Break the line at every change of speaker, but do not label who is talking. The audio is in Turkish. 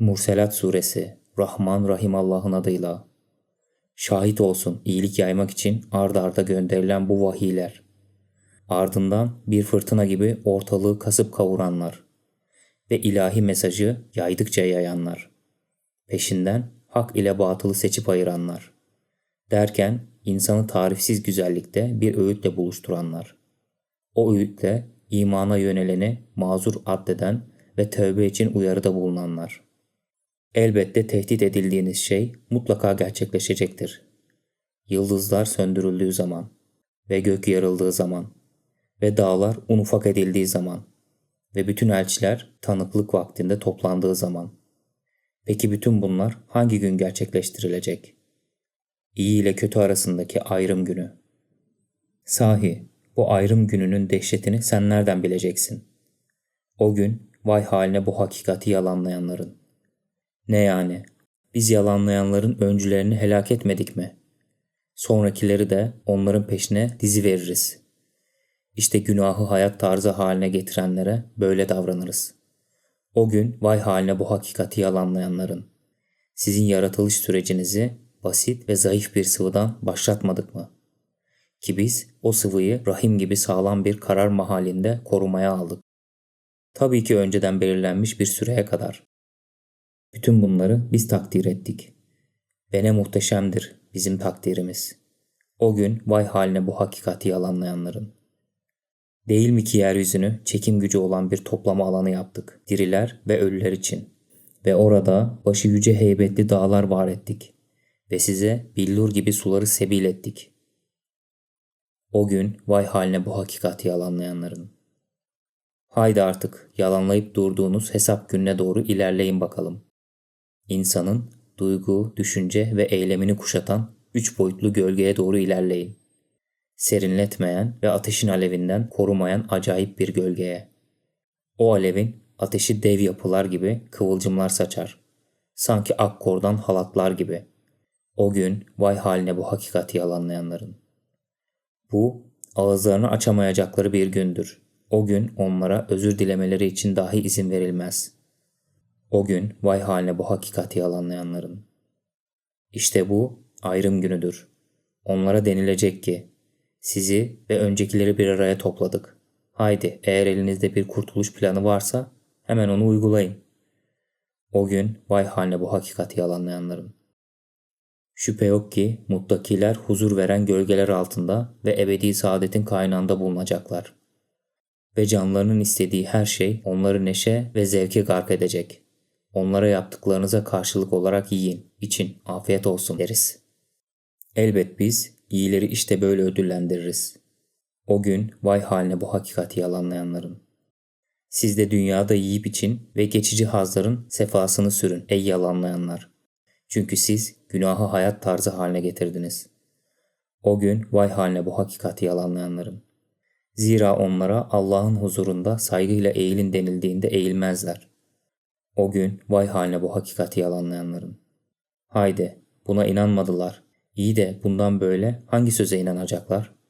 Murselat Suresi Rahman Rahim Allah'ın adıyla. Şahit olsun iyilik yaymak için ard arda gönderilen bu vahiyler. Ardından bir fırtına gibi ortalığı kasıp kavuranlar ve ilahi mesajı yaydıkça yayanlar. Peşinden hak ile batılı seçip ayıranlar. Derken insanı tarifsiz güzellikte bir öğütle buluşturanlar. O öğütle imana yöneleni mazur addeden ve tövbe için uyarıda bulunanlar. Elbette tehdit edildiğiniz şey mutlaka gerçekleşecektir. Yıldızlar söndürüldüğü zaman ve gök yarıldığı zaman ve dağlar un ufak edildiği zaman ve bütün elçiler tanıklık vaktinde toplandığı zaman. Peki bütün bunlar hangi gün gerçekleştirilecek? İyi ile kötü arasındaki ayrım günü. Sahi bu ayrım gününün dehşetini sen nereden bileceksin? O gün vay haline bu hakikati yalanlayanların. Ne yani? Biz yalanlayanların öncülerini helak etmedik mi? Sonrakileri de onların peşine dizi veririz. İşte günahı hayat tarzı haline getirenlere böyle davranırız. O gün vay haline bu hakikati yalanlayanların. Sizin yaratılış sürecinizi basit ve zayıf bir sıvıdan başlatmadık mı? Ki biz o sıvıyı rahim gibi sağlam bir karar mahallinde korumaya aldık. Tabii ki önceden belirlenmiş bir süreye kadar. Bütün bunları biz takdir ettik. Ve ne muhteşemdir bizim takdirimiz. O gün vay haline bu hakikati yalanlayanların. Değil mi ki yeryüzünü çekim gücü olan bir toplama alanı yaptık, diriler ve ölüler için. Ve orada başı yüce heybetli dağlar var ettik. Ve size billur gibi suları sebil ettik. O gün vay haline bu hakikati yalanlayanların. Haydi artık yalanlayıp durduğunuz hesap gününe doğru ilerleyin bakalım. İnsanın duygu, düşünce ve eylemini kuşatan üç boyutlu gölgeye doğru ilerleyin. Serinletmeyen ve ateşin alevinden korumayan acayip bir gölgeye. O alevin ateşi dev yapılar gibi kıvılcımlar saçar. Sanki akkordan halatlar gibi. O gün vay haline bu hakikati yalanlayanların. Bu ağızlarını açamayacakları bir gündür. O gün onlara özür dilemeleri için dahi izin verilmez. O gün vay haline bu hakikati yalanlayanların. İşte bu ayrım günüdür. Onlara denilecek ki sizi ve öncekileri bir araya topladık. Haydi eğer elinizde bir kurtuluş planı varsa hemen onu uygulayın. O gün vay haline bu hakikati yalanlayanların. Şüphe yok ki muttakiler huzur veren gölgeler altında ve ebedi saadetin kaynağında bulunacaklar. Ve canlarının istediği her şey onları neşe ve zevke gark edecek. Onlara yaptıklarınıza karşılık olarak yiyin, için, afiyet olsun deriz. Elbet biz iyileri işte böyle ödüllendiririz. O gün vay haline bu hakikati yalanlayanların. Siz de dünyada yiyip için ve geçici hazların sefasını sürün ey yalanlayanlar. Çünkü siz günahı hayat tarzı haline getirdiniz. O gün vay haline bu hakikati yalanlayanların. Zira onlara Allah'ın huzurunda saygıyla eğilin denildiğinde eğilmezler. O gün vay haline bu hakikati yalanlayanların. Haydi buna inanmadılar. İyi de bundan böyle hangi söze inanacaklar?